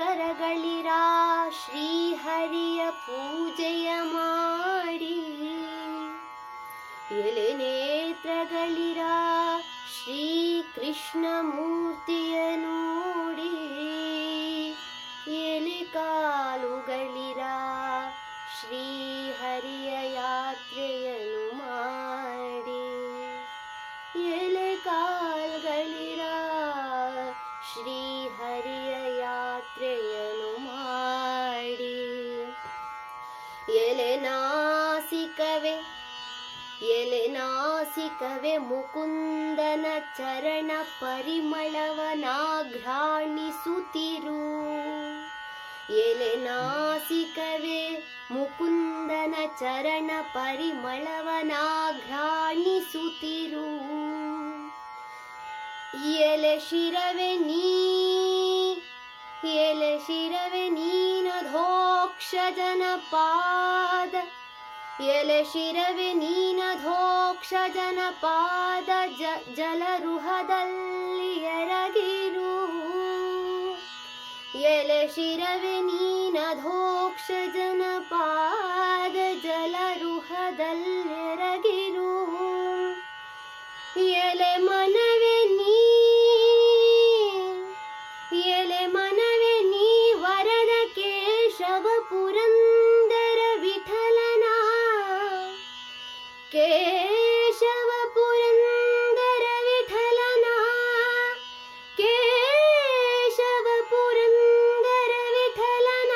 करिरा श्री हरिय पूजय मालनेत्रिरा श्रीकृष्णमूर्तय एले नासिकवे मुकुन्दन चरण परिमलवनाघ्राणि एले नासवे मुकुन्दन चरण परिमलवनाघ्राणि एले शिरवे नी एले शिरवे नीनधोक्ष जनपाद ಎಲೆ ಎಲೆಶಿರವೆ ನೀನಧೋಕ್ಷಜನಪಾದ ಜ ಜಲರುಹದಲ್ಲಿ ಎರಗಿರು ಎಲೆಶಿರವೆ ನೀನಧೋಕ್ಷ ಜನಪಾದ ಜಲರುಹದಲ್ಲೆರಗಿರು ಕೇಶವ ಪುರಂದರ ವಿಠಲನ ಕೇಶವ ಪುರಂದರ ವಿಠಲನ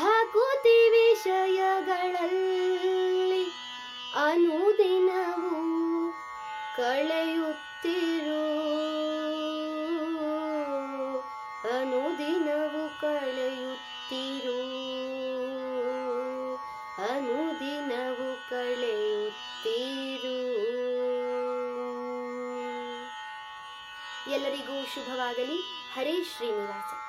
ಭಕುತಿ ವಿಷಯಗಳಲ್ಲಿ ಅನುದಿನವೂ ಕಳೆಯುತ್ತಿರು ಕಳೆಯುತ್ತೀರು ಎಲ್ಲರಿಗೂ ಶುಭವಾಗಲಿ ಹರೇ ಶ್ರೀನಿವಾಸ